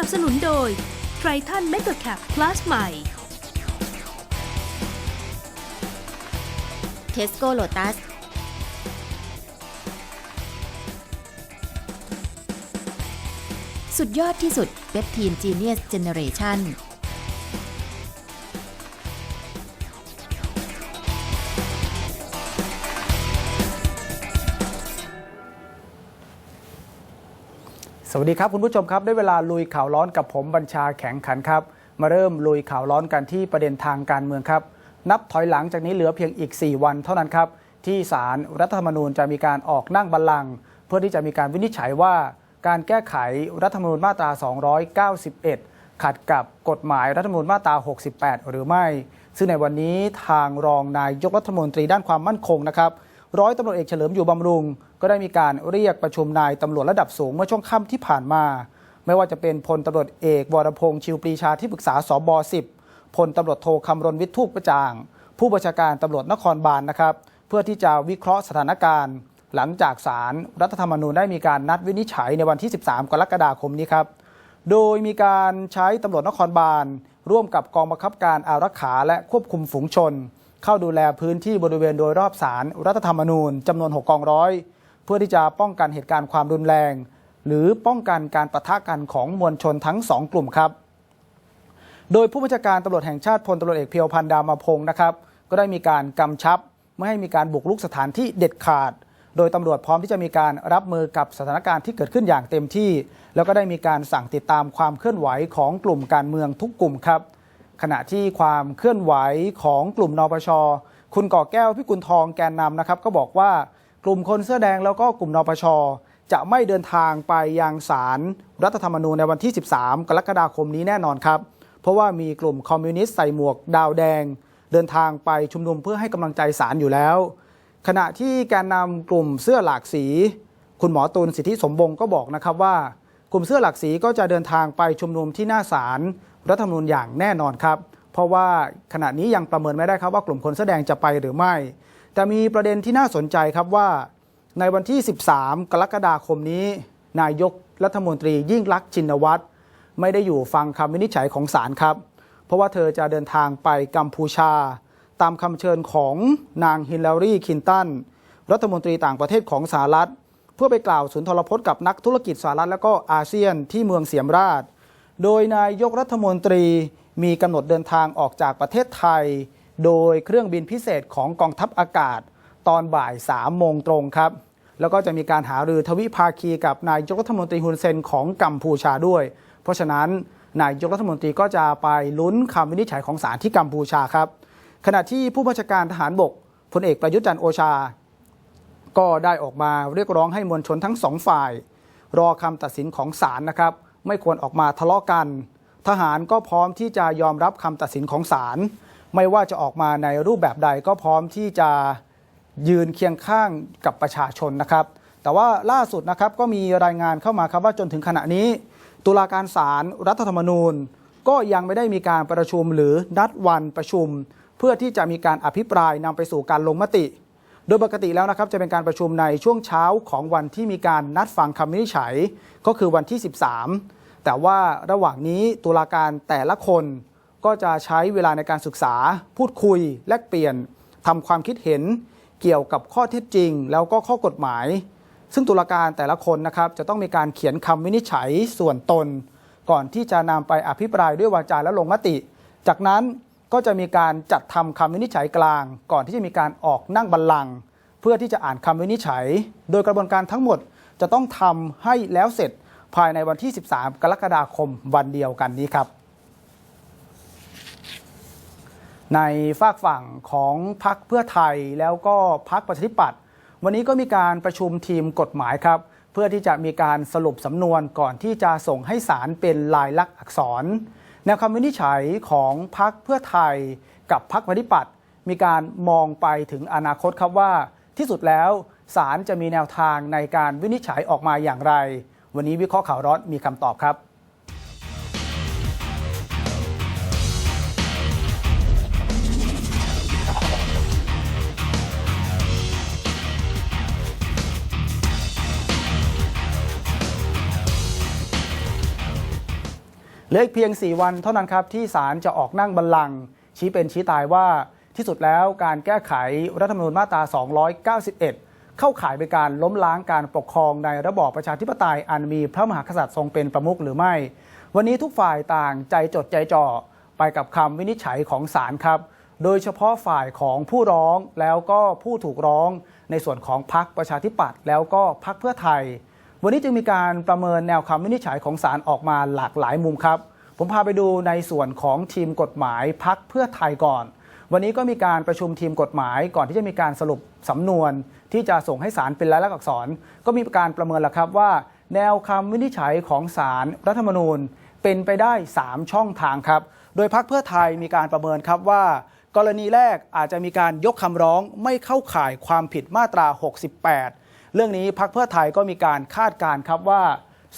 นับสนุนโดยไทรทันเมกะแคปพลัสใหม่ เทสโก้โลตัส สุดยอดที่สุดเปปทีนจีเนียสเจเนเรชัน วัสดีครับคุณผู้ชมครับ ได้เวลาลุยข่าวร้อนกับผมบัญชาแข็งขันครับ มาเริ่มลุยข่าวร้อนกันที่ประเด็นทางการเมืองครับ นับถอยหลังจากนี้เหลือเพียงอีก 4 วันเท่านั้นครับ ที่ศาลรรัฐธรรมนูญจะมีการออกนั่งบัลลังก์เพื่อที่จะมีการวินิจฉัยว่า การแก้ไขรัฐธรรมนูญมาตรา 291 ขัดกับกฎหมายรัฐธรรมนูญมาตรา 68 หรือไม่ ซึ่งในวันนี้ทางรองนายกรัฐมนตรีด้านความมั่นคงนะครับร้อยตำรวจเอกเฉลิมอยู่บำรุง ก็ได้มีการเรียกประชุมนายตำรวจระดับสูงเมื่อช่วงค่ำที่ผ่านมา ไม่ว่าจะเป็นพลตำรวจเอกวรพงษ์ชิวปรีชาที่ปรึกษาสบ10พลตำรวจโทคำรณวิทูปประจาง ผู้บัญชาการตำรวจนครบาลนนะครับ เพื่อที่จะวิเคราะห์สถานการณ์ หลังจากศาลรรัฐธรรมนูญได้มีการนัดวินิจฉัยในวันที่ 13 กรกฎาคมนี้ครับ โดยมีการใช้ตำรวจนครบาล ร่วมกับกองบังคับการอารักขาและควบคุมฝูงชน เข้าดูแลพื้นที่บริเวณโดยรอบศาลรัฐธรรมนูญจำนวน 6 กองร้อย พื่อที่จะป้องกันเหตุการณ์ความรุนแรง หรือป้องกันการปะทะกันของมวลชนทั้ง2กลุ่มครับ โดยผู้บัญชาการตำรวจแห่งชาติพลตำรวจเอกเพียวพันธ์ดามาพงศ์นะครับ ก็ได้มีการกำชับไม่ให้มีการบุกรุกสถานที่เด็ดขาด โดยตำรวจพร้อมที่จะมีการรับมือกับสถานการณ์ที่เกิดขึ้นอย่างเต็มที่ แล้วก็ได้มีการสั่งติดตามความเคลื่อนไหวของกลุ่มการเมืองทุกกลุ่มครับขณะที่ความเคลื่อนไหวของกลุ่มนปช คุณก่อแก้วพิกุลทองแกนนำนะครับ ก็บอกว่า กลุ่มคนเสื้อแดงแล้วก็กลุ่มนปช จะไม่เดินทางไปยังศาลรรัฐธรรมนูญในวันที่ 13 กรกฎาคมนี้แน่นอนครับ เพราะว่ามีกลุ่มคอมมิวนิสต์ใส่หมวกดาวแดง เดินทางไปชุมนุมเพื่อให้กำลังใจศาลอยู่แล้ว ขณะที่แกนนำกลุ่มเสื้อหลากสี คุณหมอตูนสิทธิสมบงก็บอกนะครับว่า กลุ่มเสื้อหลากสีก็จะเดินทางไปชุมนุมที่หน้าศาลรัฐธรรมนูญอย่างแน่นอนครับ เพราะว่าขณะนี้ยังประเมินไม่ได้ครับว่ากลุ่มคนเสื้อแดงจะไปหรือไม่ แต่มีประเด็นที่น่าสนใจครับว่า ในวันที่ 13 กรกฎาคมนี้ นายกรัฐมนตรียิ่งลักษณ์ชินวัตรไม่ได้อยู่ฟังคำวินิจฉัยของศาลครับ เพราะว่าเธอจะเดินทางไปกัมพูชา ตามคำเชิญของนางฮิลลารีคินตันรัฐมนตรีต่างประเทศของสหรัฐ เพื่อไปกล่าวสุนทรพจน์กับนักธุรกิจสหรัฐและก็อาเซียนที่เมืองเสียมราช โดยนายกรัฐมนตรีมีกำหนดเดินทางออกจากประเทศไทย โดยเครื่องบินพิเศษของกองทัพอากาศ ตอนบ่าย3โมงตรงครับ แล้วก็จะมีการหารือทวิภาคีกับนายกรัฐมนตรีฮุนเซนของกัมพูชาด้วย เพราะฉะนั้นนายกรัฐมนตรีก็จะไปลุ้นคำวินิจฉัยของศาลที่กัมพูชาครับ ขณะที่ผู้บัญชาการทหารบกพลเอกประยุทธ์จันทร์โอชา ก็ได้ออกมาเรียกร้องให้มวลชนทั้งสองฝ่าย รอคำตัดสินของศาลนะครับ ไม่ควรออกมาทะเลาะกัน ทหารก็พร้อมที่จะยอมรับคำตัดสินของศาล ไม่ว่าจะออกมาในรูปแบบใดก็พร้อมที่จะยืนเคียงข้างกับประชาชนนะครับ แต่ว่าล่าสุดนะครับก็มีรายงานเข้ามาครับว่าจนถึงขณะนี้ ตุลาการศาลรรัฐธรรมนูญ ก็ยังไม่ได้มีการประชุมหรือนัดวันประชุม เพื่อที่จะมีการอภิปรายนำไปสู่การลงมติ โดยปกติแล้วนะครับจะเป็นการประชุมในช่วงเช้าของวันที่มีการนัดฟังคำวินิจฉัย ก็คือวันที่ 13 แต่ว่าระหว่างนี้ตุลาการแต่ละคน ก็จะใช้เวลาในการศึกษา พูดคุย แลกเปลี่ยนทำความคิดเห็นเกี่ยวกับข้อเท็จจริง แล้วก็ข้อกฎหมาย ซึ่งตุลาการแต่ละคนนะครับ จะต้องมีการเขียนคำวินิจฉัยส่วนตน ก่อนที่จะนำไปอภิปรายด้วยวาจาและลงมติ จากนั้นก็จะมีการจัดทำคำวินิจฉัยกลาง ก่อนที่จะมีการออกนั่งบัลลังก์เพื่อที่จะอ่านคำวินิจฉัย โดยกระบวนการทั้งหมดจะต้องทำให้แล้วเสร็จภายในวันที่ 13 กรกฎาคมวันเดียวกันนี้ครับ ในฝากฝั่งของพรรคเพื่อไทยแล้วก็พรรคประชาธิปัตย์วันนี้ก็มีการประชุมทีมกฎหมายครับ เพื่อที่จะมีการสรุปสำนวนก่อนที่จะส่งให้ศาลเป็นลายลักษณ์อักษรแนวคำวินิจฉัยของพรรคเพื่อไทยกับพรรคประชาธิปัตย์มีการมองไปถึงอนาคตครับว่า ที่สุดแล้วศาลจะมีแนวทางในการวินิจฉัยออกมาอย่างไร วันนี้วิเคราะห์ข่าวร้อนมีคำตอบครับ เหลืออีกเพียง 4 วันเท่านั้นครับที่ศาลจะออกนั่งบัลลังก์ชี้เป็นชี้ตายว่าที่สุดแล้วการแก้ไขรัฐธรรมนูญมาตรา 291 เข้าข่ายเป็นการล้มล้างการปกครองในระบอบประชาธิปไตยอันมีพระมหากษัตริย์ทรงเป็นประมุขหรือไม่ วันนี้ทุกฝ่ายต่างใจจดใจจ่อไปกับคำวินิจฉัยของศาลครับ โดยเฉพาะฝ่ายของผู้ร้องแล้วก็ผู้ถูกร้องในส่วนของพรรคประชาธิปัตย์แล้วก็พรรคเพื่อไทย วันนี้จึงมีการประเมินแนวคำวินิจฉัยของศาลออกมาหลากหลายมุมครับ ผมพาไปดูในส่วนของทีมกฎหมายพักเพื่อไทยก่อน วันนี้ก็มีการประชุมทีมกฎหมายก่อนที่จะมีการสรุปสำนวน ที่จะส่งให้ศาลเป็นลายลักษณ์อักษร ก็มีการประเมินแล้วครับว่า แนวคำวินิจฉัยของศาลรัฐธรรมนูญ เป็นไปได้ 3 ช่องทางครับ โดยพักเพื่อไทยมีการประเมินครับว่ากรณีแรกอาจจะมีการยกคำร้องไม่เข้าข่ายความผิดมาตรา 68 เรื่องนี้พักเพื่อไทยก็มีการคาดการณ์ครับว่า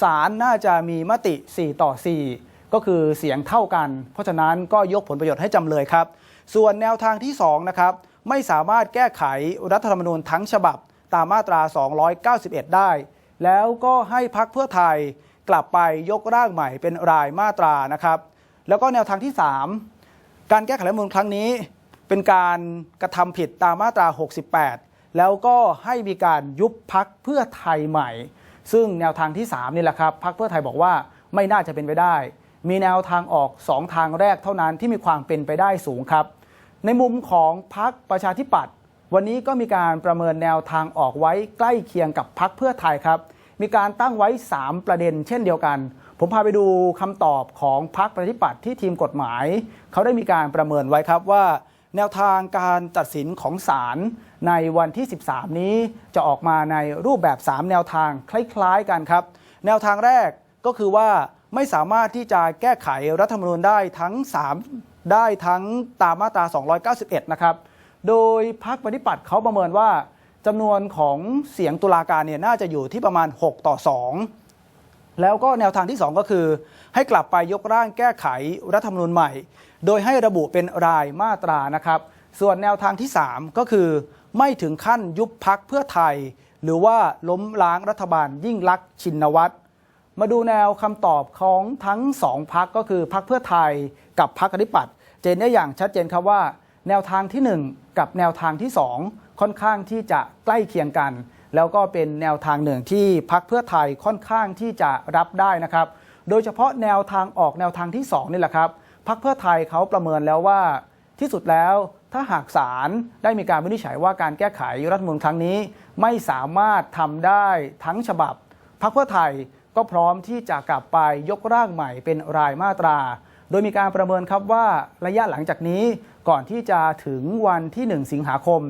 ศาลน่าจะมีมติ 4 ต่อ 4 ก็คือเสียงเท่ากัน เพราะฉะนั้นก็ยกผลประโยชน์ให้จำเลยครับ ส่วนแนวทางที่2นะครับไม่สามารถแก้ไขรัฐธรรมนูญทั้งฉบับตามมาตรา 291 ได้ แล้วก็ให้พักเพื่อไทยกลับไปยกร่างใหม่เป็นรายมาตรานะครับ แล้วก็แนวทางที่ 3 การแก้ไขรัฐธรรมนูญครั้งนี้ เป็นการกระทำผิดตามมาตรา 68 แล้วก็ให้มีการยุบพักเพื่อไทยใหม่ ซึ่งแนวทางที่3นี่แหละครับพักเพื่อไทยบอกว่าไม่น่าจะเป็นไปได้ มีแนวทางออก 2 ทางแรกเท่านั้นที่มีความเป็นไปได้สูงครับ ในมุมของพักประชาธิปัตย์วันนี้ก็มีการประเมินแนวทางออกไว้ใกล้เคียงกับพักเพื่อไทยครับ มีการตั้งไว้ 3 ประเด็น เช่นเดียวกัน ผมพาไปดูคำตอบของพักประชาธิปัตย์ที่ทีมกฎหมาย เขาได้มีการประเมินไว้ครับว่า แนวทางการตัดสินของศาล ในวันที่ 13 นี้จะออกมาในรูปแบบ 3 แนวทางคล้ายๆกันครับ แนวทางแรกก็คือว่าไม่สามารถที่จะแก้ไขรัฐธรรมนูญได้ทั้ง 3 ได้ทั้งตามมาตรา 291 นะครับ โดยพักปฏิปัติเขาประเมินว่าจำนวนของเสียงตุลาการเนี่ยน่าจะอยู่ที่ประมาณ 6 ต่อ 2 แล้วก็แนวทางที่ 2 ก็คือ ให้กลับไปยกร่างแก้ไขรัฐธรรมนูญใหม่ โดยให้ระบุเป็นรายมาตรานะครับ ส่วนแนวทางที่ 3 ก็คือ ไม่ถึงขั้นยุบพักเพื่อไทย หรือว่าล้มล้างรัฐบาลยิ่งลักษณ์ชินวัตรมาดูแนวคำตอบของทั้งสองพักก็คือพักเพื่อไทยกับพักอธิปัตย์เจนได้อย่างชัดเจนครับว่า แนวทางที่ 1 กับแนวทางที่ 2 ค่อนข้างที่จะใกล้เคียงกัน แล้วก็เป็นแนวทางหนึ่งที่พักเพื่อไทยค่อนข้างที่จะรับได้นะครับ โดยเฉพาะแนวทางออกแนวทางที่2นี่แหละครับพักเพื่อไทยเขาประเมินแล้วว่าที่สุดแล้ว ถ้าหากศาลได้มีการวินิจฉัยว่าการแก้ไขรัฐมนูญครั้งนี้ ไม่สามารถทำได้ทั้งฉบับพักเพื่อไทยก็พร้อมที่จะกลับไปยกร่างใหม่เป็นรายมาตรา โดยมีการประเมินครับว่าระยะหลังจากนี้ก่อนที่จะถึงวันที่ 1 สิงหาคม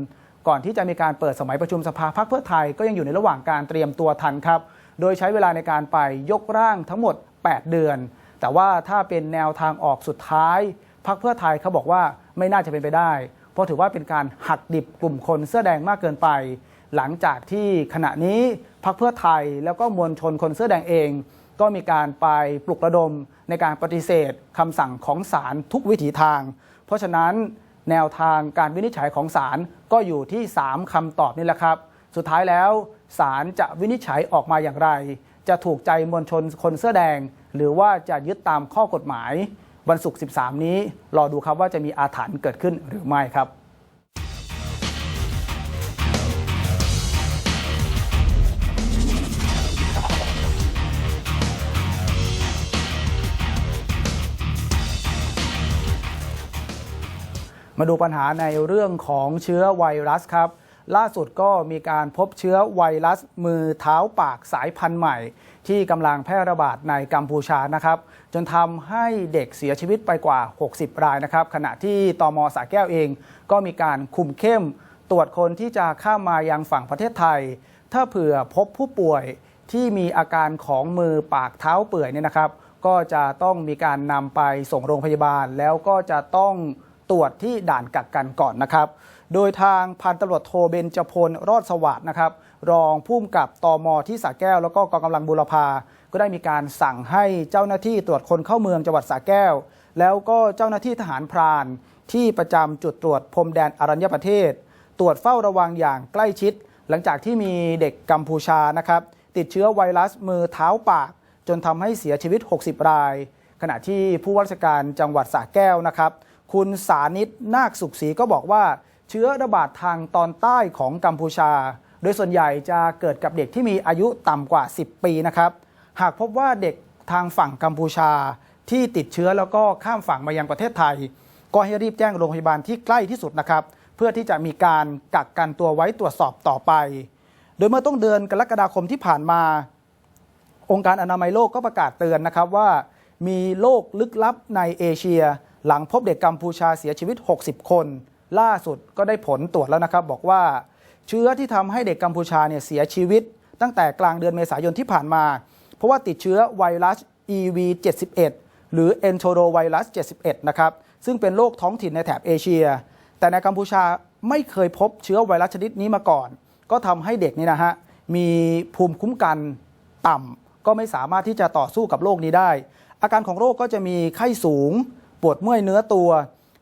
ก่อนที่จะมีการเปิดสมัยประชุมสภาพักเพื่อไทยก็ยังอยู่ในระหว่างการเตรียมตัวทันครับ โดยใช้เวลาในการไปยกร่างทั้งหมด 8 เดือน แต่ว่าถ้าเป็นแนวทางออกสุดท้าย พักเพื่อไทยเขาบอกว่าไม่น่าจะเป็นไปได้ เพราะถือว่าเป็นการหักดิบกลุ่มคนเสื้อแดงมากเกินไป หลังจากที่ขณะนี้พักเพื่อไทยแล้วก็มวลชนคนเสื้อแดงเอง ก็มีการไปปลุกระดมในการปฏิเสธคำสั่งของศาลทุกวิถีทาง เพราะฉะนั้นแนวทางการวินิจฉัยของศาลก็อยู่ที่ 3คำตอบนี่แหละครับ สุดท้ายแล้วศาลจะวินิจฉัยออกมาอย่างไร จะถูกใจมวลชนคนเสื้อแดง หรือว่าจะยึดตามข้อกฎหมาย วันศุกร์ 13 นี้ รอดูครับว่าจะมีอาถรรพ์เกิดขึ้นหรือไม่ครับมาดูปัญหาในเรื่องของเชื้อไวรัสครับ ล่าสุดก็มีการพบเชื้อไวรัสมือเท้าปากสายพันธุ์ใหม่ ที่กำลังแพร่ระบาดในกัมพูชานะครับ จนทำให้เด็กเสียชีวิตไปกว่า 60 รายนะครับ ขณะที่ตมสาแก้วเอง ก็มีการคุมเข้ม ตรวจคนที่จะข้ามมายังฝั่งประเทศไทย ถ้าเผื่อพบผู้ป่วยที่มีอาการของมือปากเท้าเปื่อยเนี่ยนะครับ ก็จะต้องมีการนำไปส่งโรงพยาบาล แล้วก็จะต้องตรวจที่ด่านกักกันก่อนนะครับ โดยทางพันตำรวจโทเบญจพลรอดสวัสดนะครับ รองผู้กำกับตอมที่สระแก้ว แล้วก็กองกำลังบุรพาก็ได้มีการสั่งให้เจ้าหน้าที่ตรวจคนเข้าเมืองจังหวัดสระแก้ว แล้วก็เจ้าหน้าที่ทหารพรานที่ประจำจุดตรวจพรมแดนอรัญญประเทศ ตรวจเฝ้าระวังอย่างใกล้ชิด หลังจากที่มีเด็กกัมพูชานะครับ ติดเชื้อไวรัสมือเท้าปาก จนทำให้เสียชีวิต 60 ราย ขณะที่ผู้ว่าราชการจังหวัดสระแก้วนะครับ คุณสานิตนาคสุขศรีก็บอกว่า เชื้อระบาดทางตอนใต้ของกัมพูชา โดยส่วนใหญ่จะเกิดกับเด็กที่มีอายุต่ำกว่า 10 ปีนะครับ หากพบว่าเด็กทางฝั่งกัมพูชาที่ติดเชื้อแล้วก็ข้ามฝั่งมายังประเทศไทย ก็ให้รีบแจ้งโรงพยาบาลที่ใกล้ที่สุดนะครับ เพื่อที่จะมีการกักกันตัวไว้ตรวจสอบต่อไป โดยเมื่อต้นเดือนกรกฎาคมที่ผ่านมา องค์การอนามัยโลกก็ประกาศเตือนนะครับว่า มีโรคลึกลับในเอเชีย หลังพบเด็กกัมพูชาเสียชีวิต 60 คน ล่าสุดก็ได้ผลตรวจแล้วนะครับ บอกว่าเชื้อที่ทำให้เด็กกัมพูชาเนี่ยเสียชีวิต ตั้งแต่กลางเดือนเมษายนที่ผ่านมา เพราะว่าติดเชื้อไวรัส EV71 หรือ enterovirus 71นะครับซึ่งเป็นโรคท้องถิ่นในแถบเอเชีย แต่ในกัมพูชาไม่เคยพบเชื้อไวรัสชนิดนี้มาก่อน ก็ทำให้เด็กนี่นะฮะมีภูมิคุ้มกันต่ำก็ไม่สามารถที่จะต่อสู้กับโรคนี้ได้ อาการของโรคก็จะมีไข้สูง ปวดเมื่อยเนื้อตัว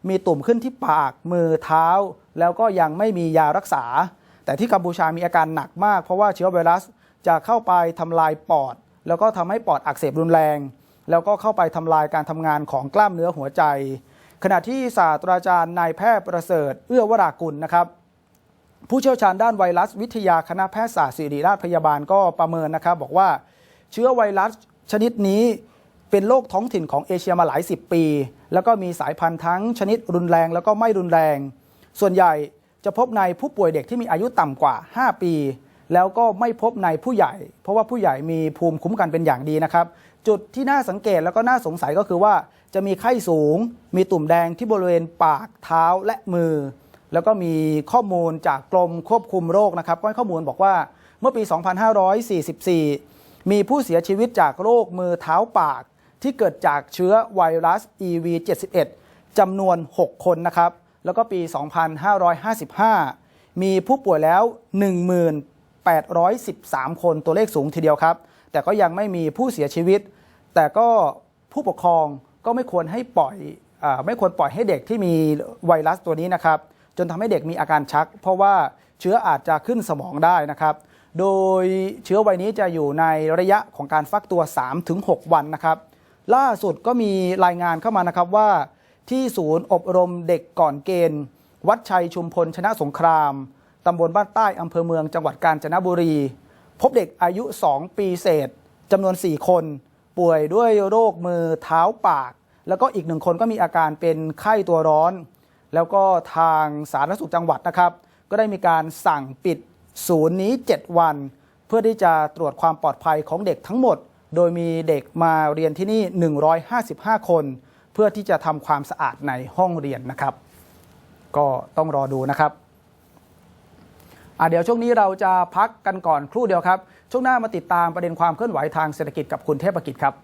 มีตุ่มขึ้นที่ปาก มือเท้า แล้วก็ยังไม่มียารักษา แต่ที่กัมพูชามีอาการหนักมาก เพราะว่าเชื้อไวรัสจะเข้าไปทำลายปอด แล้วก็ทำให้ปอดอักเสบรุนแรง แล้วก็เข้าไปทำลายการทำงานของกล้ามเนื้อหัวใจ ขณะที่ศาสตราจารย์นายแพทย์ประเสริฐ เอื้อวรากุลนะครับ ผู้เชี่ยวชาญด้านไวรัสวิทยาคณะแพทยศาสตร์ศิริราชพยาบาลก็ประเมินนะครับ บอกว่าเชื้อไวรัสชนิดนี้ เป็นโรคท้องถิ่นของเอเชียมาหลายสิบปี แล้วก็มีสายพันธุ์ทั้งชนิดรุนแรงแล้วก็ไม่รุนแรง ส่วนใหญ่จะพบในผู้ป่วยเด็กที่มีอายุต่ำกว่า 5 ปี แล้วก็ไม่พบในผู้ใหญ่ เพราะว่าผู้ใหญ่มีภูมิคุ้มกันเป็นอย่างดีนะครับ จุดที่น่าสังเกตแล้วก็น่าสงสัยก็คือว่า จะมีไข้สูง มีตุ่มแดงที่บริเวณปากเท้าและมือ แล้วก็มีข้อมูลจากกรมควบคุมโรคนะครับก็ให้ข้อมูลบอกว่าเมื่อปี 2544 มีผู้เสียชีวิตจากโรคมือเท้าปาก ที่เกิดจากเชื้อไวรัส EV71 จำนวน 6 คนนะครับ แล้วก็ปี 2555 มีผู้ป่วยแล้ว 1813 คนตัวเลขสูงทีเดียวครับ แต่ก็ยังไม่มีผู้เสียชีวิต แต่ก็ผู้ปกครองก็ไม่ควรให้ปล่อยอไม่ควรปล่อยให้เด็กที่มีไวรัสตัวนี้นะครับ จนทำให้เด็กมีอาการชัก เพราะว่าเชื้ออาจจะขึ้นสมองได้นะครับโดยเชื้อไวนี้จะอยู่ในระยะของการฟักตัว 3-6 วันนะครับ ล่าสุดก็มีรายงานเข้ามานะครับว่า ที่ศูนย์อบรมเด็กก่อนเกณฑ์ วัดชัยชุมพลชนะสงครามตำบลบ้านใต้อำเภอเมืองจังหวัดกาญจนบุรี พบเด็กอายุ 2 ปีเศษจำนวน 4 คน ป่วยด้วยโรคมือเท้าปาก แล้วก็อีกหนึ่งคนก็มีอาการเป็นไข้ตัวร้อน แล้วก็ทางสาธารณสุขจังหวัดนะครับ ก็ได้มีการสั่งปิดศูนย์นี้ 7 วัน เพื่อที่จะตรวจความปลอดภัยของเด็กทั้งหมด โดยมีเด็กมาเรียนที่นี่ 155 คน เพื่อที่จะทำความสะอาดในห้องเรียนนะครับ ก็ต้องรอดูนะครับอะเดี๋ยวช่วงนี้เราจะพักกันก่อนครู่เดียวครับ ช่วงหน้ามาติดตามประเด็นความเคลื่อนไหวทางเศรษฐกิจกับคุณเทพกิจครับ